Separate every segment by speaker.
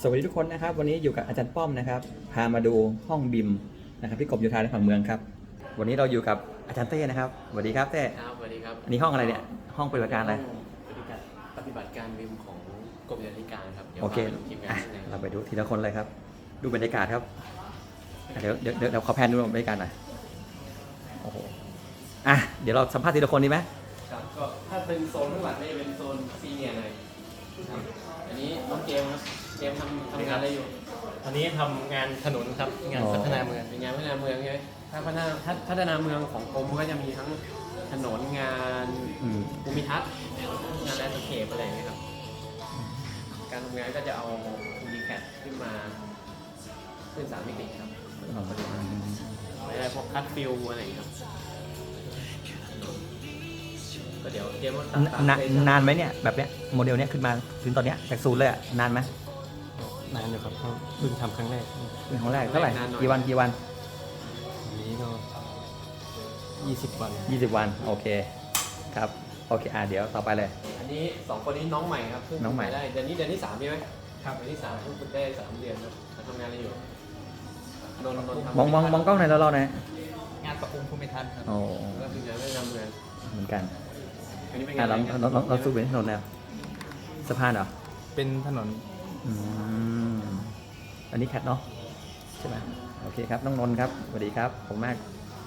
Speaker 1: สวัสดีทุกคนนะครับ วันนี้อยู่กับอาจารย์ป้อมนะครับ พามาดูห้องบิมนะครับที่กรมโยธาและผังเมืองครับ วันนี้เราอยู่กับอาจารย์เต้นะครับสวัสดีครับเต้
Speaker 2: ครับสวัสดีครับ
Speaker 1: อันนี้ห้องอะไรเนี่ยห้องปฏิบัติการอะไร
Speaker 2: ปฏิบัติปฏิบัติการวิมของกรมโยธาธิการครับดี๋ยว
Speaker 1: โอเค
Speaker 2: พาไปดูทีมงา
Speaker 1: อะ
Speaker 2: นข้างใน
Speaker 1: เราไปดูทีละคนเลยครับ ดูบรรยากาศครับอะเดี๋ยวเดี๋ยวเดี๋ยวเราขอแพนดูบรรยากาศหน่อยโอ้โหอะเดี๋ยวเราสัมภาษณ์ทีละคนดีไหม
Speaker 2: ครับก็ถ้าเป็นโซนข้างหลังนี่จะเป็นโซนซีเนียร์หน่อยครับ อันนี้น้องเกมครับเกมทำทำงานอะไรอยู่
Speaker 3: อันนี้ทำงานถนนครับงานพัฒนาเมือง
Speaker 2: เป็นงานพัฒนาเมืองใช่ไหมถ้าพัฒนาถ้าพัฒนาเมืองของกรมก็จะมีทั้งถนนงาน
Speaker 1: อืม
Speaker 2: ภูมิทัศน์งานแลนด์สเคปอะไรอย่างเงี้ยครับ การทำงานก็จะเอาภูมิแคทขึ้นมาขึ้นสามมิติครับไม่ได้พวกคัดฟิลอะไรอย่างเงี้ยครับก็ เดี๋ยวเตรียมว่าตัด
Speaker 1: นาน
Speaker 2: ไป
Speaker 1: นานไหมเนี่ยแบบเนี้ยโมเดลเนี้ยขึ้นมาถึงตอนเนี้ยจากศูนย์เลยอะนานไหม
Speaker 3: นานอยู่ครับเพราะเพิ่งทำครั้งแรก
Speaker 1: เป็นของแรกเท่าไหร่กี่วันกี่วัน
Speaker 3: อันนี้ก็20วัน
Speaker 1: 20วันโอเคครับโอเคอะเดี๋ยวต่อไปเลย
Speaker 2: อันนี้สองคนนี้น้องใหม่ครับเพิ่ง
Speaker 1: น้องใหม่
Speaker 2: ได้เดือนนี้เดือนที่สามใช่ไหมครับเดือนที่สามเพิ่งฝึกได้สามเดือนครับแล้วทำงานอะไรอยู่นนท์นนท์ทำ
Speaker 1: มองมองมองกล้องหน่อยแล้วเราหน่อย
Speaker 3: งานประอุมภูมิทัศน์ครับ
Speaker 1: โอ้
Speaker 2: ก็คืองานพัฒนาเมือง
Speaker 1: เหมือนกัน
Speaker 2: อันนี้เป็น
Speaker 1: อะ
Speaker 2: งาน
Speaker 1: เรา
Speaker 2: อะไร
Speaker 1: เราเราเราสู้เป็นถนนแล้วสะพานเหรอ
Speaker 3: เป็นถนน
Speaker 1: อืมอันนี้แคทเนาะใช่ไหมโอเคครับน้องนนท์ครับสวัสดีครับผมมาก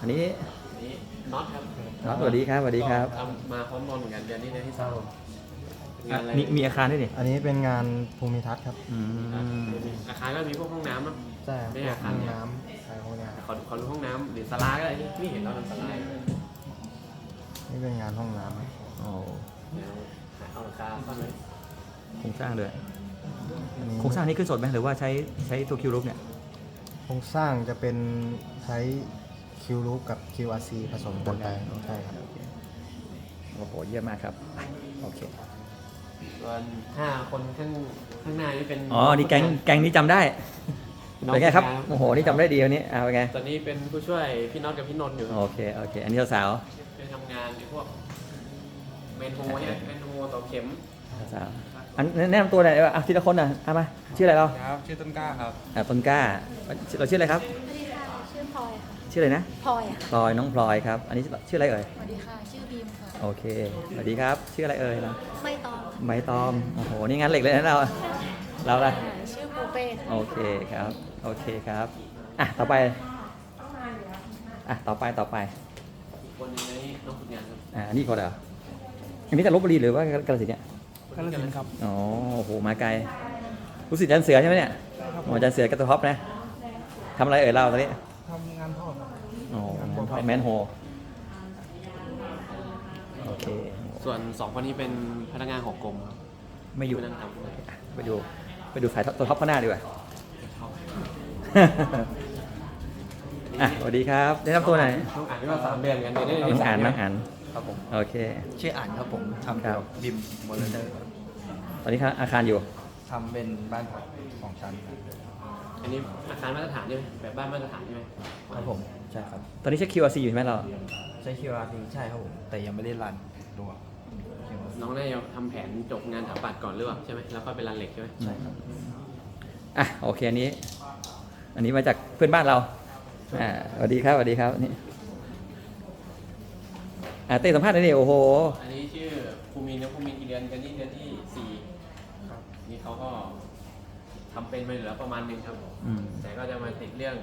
Speaker 1: อันนี้
Speaker 2: อันนี้น็อตครับ
Speaker 1: น็อตสวัสดีครับสวัสดีครับ
Speaker 2: ก็ทำมาพร้อมนนท์เหมือนกันเดือนนี้เดือนที่สามเป็นงานอะไร
Speaker 1: มีมีอาคารด้วยนี่
Speaker 4: อันนี้เป็นงานภูมิทัศน์ครับ
Speaker 1: อืม
Speaker 2: อาคารก็มีพวกห้องน้ำเนอะ
Speaker 4: ใช่ครับ
Speaker 2: ไม่อาคาร
Speaker 4: ห้องน้ำอะไรพวกเนี้ยครับ
Speaker 2: ขอขอดูห้องน้ำหรือสลาก็ได้ที่เห็นเราทำสลา
Speaker 4: นี่เป็นงานห้องน้ำครับ
Speaker 1: โอ้
Speaker 2: เดี๋ยวหาเอาหลังคาซ่อนไว้
Speaker 1: โครงสร้างด้วย
Speaker 4: อันนี้
Speaker 1: โครงสร้างนี้ขึ้นสดไหมหรือว่าใช้ใช้ตัวคิวรูปเนี่ย
Speaker 4: โครงสร้างจะเป็นใช้คิวรูปกับ QRC ผสมกันไปใช่ครับ
Speaker 1: โอ้โหเยี่ยมมากครับโอเค
Speaker 2: ส่วนห้าคนข้างข้างหน้านี่เป็น
Speaker 1: อ๋อนี่แก๊งแก๊งนี้จำได้
Speaker 2: น้อง
Speaker 1: เป็นไงครับ
Speaker 2: ผู้ชาย
Speaker 1: โอ้โหนี่จำได้ดีวันนี้อ่าเป็นไง
Speaker 2: ตอนนี้เป็นผู้ช่วยพี่น็อตกับพี่นนท์อยู่
Speaker 1: โอเคโอเค อันนี้สาว
Speaker 2: เป็นทำงานในพวกเมนโฮเนี่ยเมนโฮต่อเข็ม
Speaker 1: ๆสาวอันแนะนำตัวหน่อยว่าอะทีละคนน่ะเอามาชื่ออะไรเรา
Speaker 3: ครับชื่อต้นกล้าครับ
Speaker 1: อะต้นกล้าเราชื่ออะไรครับ
Speaker 5: สวัสดีค่ะ ชื่อพลอยค่ะ
Speaker 1: ชื่ออะไรนะ
Speaker 5: พลอยค่ะ
Speaker 1: พลอยน้องพลอยครับ อันนี้ชื่ออะไรเอ่ย
Speaker 5: สวัสดีค่ะ ชื่อบีมค่ะ
Speaker 1: โอเค สวัสดีครับ ชื่ออะไรเอ่ยเรา
Speaker 5: ไม่ตองค่ะ
Speaker 1: ใบตอมโอ้โห นี่งานเหล็กเลยนะเรา เราล่ะ
Speaker 5: อ่าชื่อปูเป้ค่ะ
Speaker 1: โอเคครับ โอเคครับ อะ ต่อไป อะ ต่อไป ต่อไป
Speaker 2: อีกคนหนึงในนี้น้องฝึกงานครับ
Speaker 1: อ่าอันนี้คนเหรอ อันนี้จากลบบุรีหรือว่ากาฬสินธุ์เนี่ย
Speaker 3: กาลสินธุ์ครับ
Speaker 1: อ๋อโอ้โหมาไกลรู้สึกอาจันเสือใช่ไหมเนี่ยหมออาจันเสือกับตัวท็อปนะทำอะไรเอ่ยเราตอนนี้
Speaker 4: ทำงานพ่อครับ
Speaker 1: อ๋อแมนโฮโอเค
Speaker 2: ส่วนสองคนนี้เป็นพนักงานของกรมครับ
Speaker 1: ไม่อยู่
Speaker 2: ที่นั่งทำ
Speaker 1: อะไปดูไปดูสายตัวท็อปข้างหน้าดีกว่าอะสวัสดีครับได้รับตัวไหนอย
Speaker 2: ต้องอ่านว่าสามเดือนกันเดี๋ยวได้
Speaker 1: น้องอ่าน
Speaker 2: เดื
Speaker 1: น้องอ่าน
Speaker 4: ครับผม
Speaker 1: โอเค
Speaker 4: ชื่ออ่านครับผมทำเกี่ยวกับบิมโมเลเตอร์
Speaker 1: ตอนนี้ครับอาคารอยู่
Speaker 4: ทำเป็นบ้านพักสองชั้นครับ
Speaker 2: อันนี้อาคารมาตรฐานใช่ไหมแบบบ้านมาตรฐานใช่ไหม
Speaker 4: ครับผมใช่ครับ
Speaker 1: ตอนนี้เช็ค QRC อยู่ใช่ไหมเรา
Speaker 4: ใช้ QRC ใช่ครับผมแต่ยังไม่ได้รันตัว
Speaker 2: น้องได้ทำแผนจบงานถาปัดก่อนหรือเปล่าใช่ไหมแล้วค่อยไปรันเหล็กใช่ไหม
Speaker 4: ใช่ครับ
Speaker 1: อะโอเคอันนี้ อันนี้มาจากเพื่อนบ้านเราอ่าสวัสดีครับสวัสดีครับนี่ อ่าเต้สัมภาษณ์หน่อยดิโอ้โห
Speaker 2: อันนี้ชื่อภูมินนะภูมินกี่เดือนกันนี่เดือนที่สี่ครับนี่เขาก็ทำเป็นมาเหลือประมาณหนึงครับ
Speaker 1: อืม
Speaker 2: แต่ก็จะมาติดเรื่อง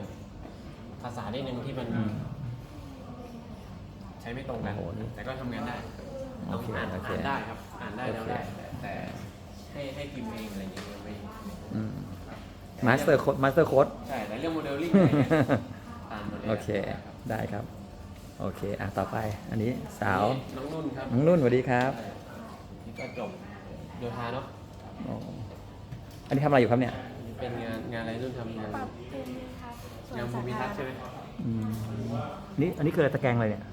Speaker 2: ภาษานิดนึงที่มัน
Speaker 1: อืม
Speaker 2: ใช้ไม่ตรงกัน
Speaker 1: โอ้โหนี่
Speaker 2: แต่ก็ทำงานได้
Speaker 1: โอเค
Speaker 2: อ่าน
Speaker 1: โอเค
Speaker 2: อ่านได้ครับ อ่านได้แล้ว
Speaker 1: โอเค
Speaker 2: ได้แต่แต่ให้ให้พิมพ์เองอะไรอย่างเงี้ยยังไม่
Speaker 1: มาสเตอร์โค้ดมาสเตอร์โค้ด
Speaker 2: ใช่แต่เรื่องโมเดลลิ่งอะไรเงี้ยอ่านหมดเลย
Speaker 1: โอเค
Speaker 2: ครับ
Speaker 1: ได้ครับ โอเค อะ ต่อไป อันนี้สาว
Speaker 2: น้องนุ่นครับ
Speaker 1: น้องนุ่นสวัสดีครับ
Speaker 2: นี่ก็จบโยธาเนาะ
Speaker 1: อ๋ออันนี้ทำอะไรอยู่ครับเนี่ย
Speaker 2: เป็นงานงานอะไรนุ่นทำงาน
Speaker 5: ปรับภูมิทัศน์ส่วน
Speaker 2: งานภูมิทัศน์ใช่ไหม
Speaker 1: อืมนี่อันนี้คืออะไรตะแกรงอะไรเนี่ย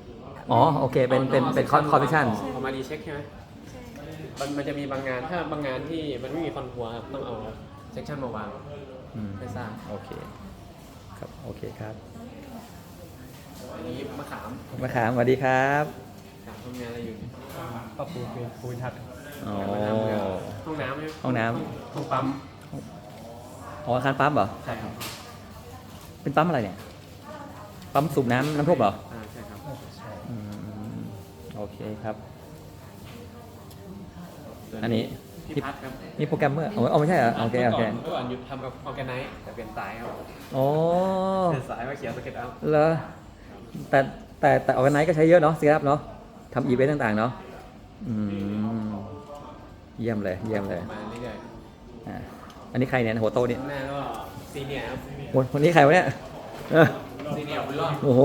Speaker 1: อ๋อ โอเค เป็น เป็น เป็นคอร์คอร์ดิชัน
Speaker 2: เอามารีเช็คใช่ไหม
Speaker 5: ใช่
Speaker 2: มันมันจะมีบางงานถ้าบางงานที่มันไม่มีคอนทัวร์ครับต้องเอาเซกชันมาวาง
Speaker 1: อืม
Speaker 2: ให้ทราบ
Speaker 1: โอเค ครับ โอเคครับ
Speaker 2: อันนี้มะขาม
Speaker 1: มะขามสวัสดีครับ
Speaker 2: ถามทำงานอะไรอยู่เนี่ย
Speaker 3: ปรับปรุงภูมิทัศน์
Speaker 1: อ๋อ
Speaker 2: ห้องน้ำใช่ไหม
Speaker 1: ห้องน้
Speaker 2: ห้องปั๊ม
Speaker 1: อ๋ออาคารปั๊มเหรอ
Speaker 2: ใช่ครับ
Speaker 1: เป็นปั๊มอะไรเนี่ย ปั๊มสูบน้ำน้ำท่วมเหรอ
Speaker 2: อ่าใช่ครับ
Speaker 1: อืมโอเคครับ
Speaker 2: ส่ว
Speaker 1: อันนี้
Speaker 2: พี่พัดครับ
Speaker 1: นี่โปรแกรมเมอร์อ๋ออ๋อไม่ใช่เหรอโอเคโอเค
Speaker 2: เมื่อก่อนอยู่ทำกับออแกไนซ์แต่เปลี่ยนสายครับ
Speaker 1: อ๋อ
Speaker 2: เปลี่ยนสายมาเขียนสเก็ตอัพ
Speaker 1: เหรอ แต่แต่แต่ออกไนก็ใช้เยอะเนาะสิครับเนาะทำอีเวนต์ต่างๆเนาะอืมเยี่ยมเลยเยี่ยมเลย
Speaker 2: มาเรื่อย
Speaker 1: อะอันนี้ใครเนี่ยหัวโตนี่
Speaker 2: ๆข้างหน้าก็ซีเนียร์ครับ
Speaker 1: คนคนนี้ใครวะเนี่ยเออ
Speaker 2: ซีเนียร์บุญรอด
Speaker 1: โอ้โห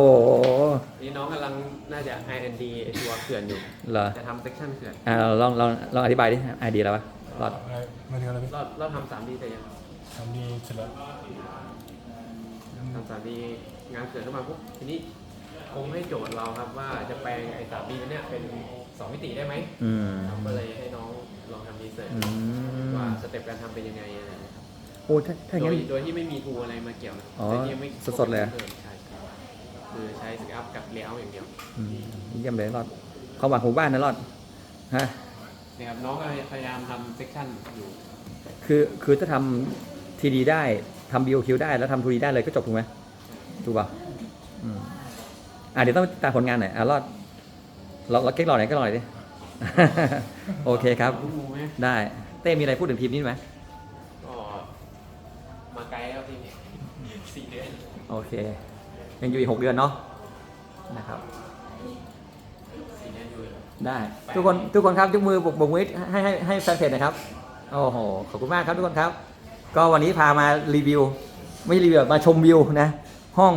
Speaker 2: นี่น้องกำลังน่าจะ R&D ไอ้ตัวเขื่อนอยู่
Speaker 1: เหรอ
Speaker 2: จะทำเซกชันเขื่อน
Speaker 1: อ่าเราลองลองลองอธิบายดิไอเดียแล้ววะรอด
Speaker 3: มาถึงอะไรพี่
Speaker 2: รอบรอบทำสามดีแต่ยัง
Speaker 3: ทำดีเสร็จแล้ว
Speaker 2: ทำสามดีงานเขื่อนขึ้นมาปุ๊บทีนี้ คงให้โจทย์เราครับว่าจะแปลงไอ้สามดีเนี่ยเป็นสองมิติได้ไหม
Speaker 1: อืม
Speaker 2: เราก็เลยให้น้องลองทำรีเสิร์ช
Speaker 1: อืม
Speaker 2: ว่าสเต็ปการทำเป็นยังไงอะไรอย่างเงี้ยครับ
Speaker 1: โอ้ถ้าถ้าอย่าง
Speaker 2: โด
Speaker 1: งั้
Speaker 2: ย
Speaker 1: น
Speaker 2: โดยที่ไม่มีทูอะไรมาเกี่ยวนะ
Speaker 1: อ๋อ
Speaker 2: โดยที่ไม่
Speaker 1: สดๆเลย
Speaker 2: ใช่ใช่คือใช้สเกอัพกับเลเยอร์อย่างเดียว
Speaker 1: อืมเยี่ยมเลยรอดความหวังของหมู่บ้านนะรอดฮะ
Speaker 2: นะครับน้องก็พยายามทำเซกชันอยู่
Speaker 1: คือคือถ้าทำทีดีได้ทำ BOQ ได้แล้วทำทูดีได้เลยก็จบถูกไหมถูกป่ะอืม อะเดี๋ยวต้องตามผลงานหน่อยอะรอดเราเราเก๊กรอหน่อยก็รอหน่อยดิ โอเคครับ
Speaker 2: ลูกมูไหม
Speaker 1: ได้เต้มีอะไรพูดถึงทีมนี้ไหม
Speaker 2: ก็มาไกลแล้วทีนี้สี่เดือน
Speaker 1: โอเค ยังอยู่อีกหกเดือนเนาะนะครับ
Speaker 2: สี่เดือนอยู่
Speaker 1: ได้ ทุกคนทุกคนครับยกมือบกบกมือให้ให้ให้แฟนเพจหนะครับโอ้โหขอบคุณมากครับทุกคนครับ ก็วันนี้พามารีวิว ไม่ใช่รีวิวมาชมวิวนะ ห้อง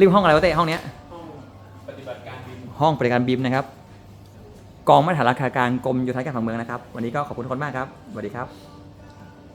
Speaker 1: รีบห้องอะไรวะเต้ห้องเนี้ย
Speaker 2: ห้องปฏิบัติการบิน
Speaker 1: ห้องบริการบิมนะครับ กองมาตรฐานราคากลางกรมโยธาการผังเมืองนะครับ วันนี้ก็ขอบคุณทุกคนมากครับสวัสดีครับ